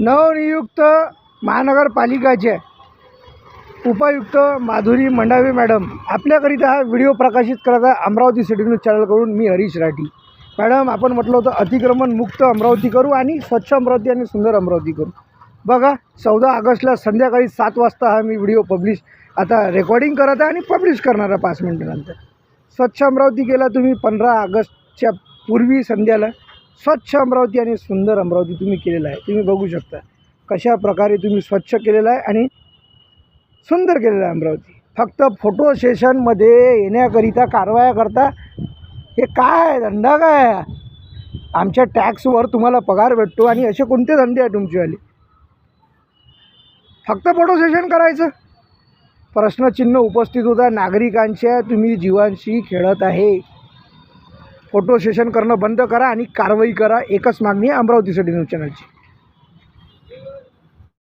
नवनियुक्त महानगरपालिकाचे उपायुक्त माधुरी मंडावे मॅडम. आपल्याकरिता हा व्हिडिओ प्रकाशित करत आहे अमरावती सिटी न्यूज चॅनलकडून मी हरीश राठी. मॅडम आपण म्हटलं होतं अतिक्रमण मुक्त अमरावती करू आणि स्वच्छ अमरावती आणि सुंदर अमरावती करू. बघा चौदा ऑगस्टला संध्याकाळी सात वाजता हा मी व्हिडिओ पब्लिश आता रेकॉर्डिंग करत आहे आणि पब्लिश करणार आहे पाच मिनटानंतर. स्वच्छ अमरावती केला तुम्ही पंधरा ऑगस्टच्या पूर्वी संध्याला. स्वच्छ अमरावती आणि सुंदर अमरावती तुम्ही केलेलं आहे. तुम्ही बघू शकता कशा प्रकारे तुम्ही स्वच्छ केलेलं आहे आणि सुंदर केलेलं आहे अमरावती. फक्त फोटो सेशनमध्ये येण्याकरिता कारवाया करता हे काय आहे धंदा काय? आहे? आमच्या टॅक्सवर तुम्हाला पगार भेटतो आणि असे कोणते धंदे आहे तुमचेवाले फक्त फोटो सेशन करायचं? प्रश्नचिन्ह उपस्थित होता. नागरिकांच्या तुम्ही जीवांशी खेळत आहे. फोटो सेशन करणं बंद करा आणि कारवाई करा. एकच मागणी आहे अमरावती सिटी न्यूज चॅनलची.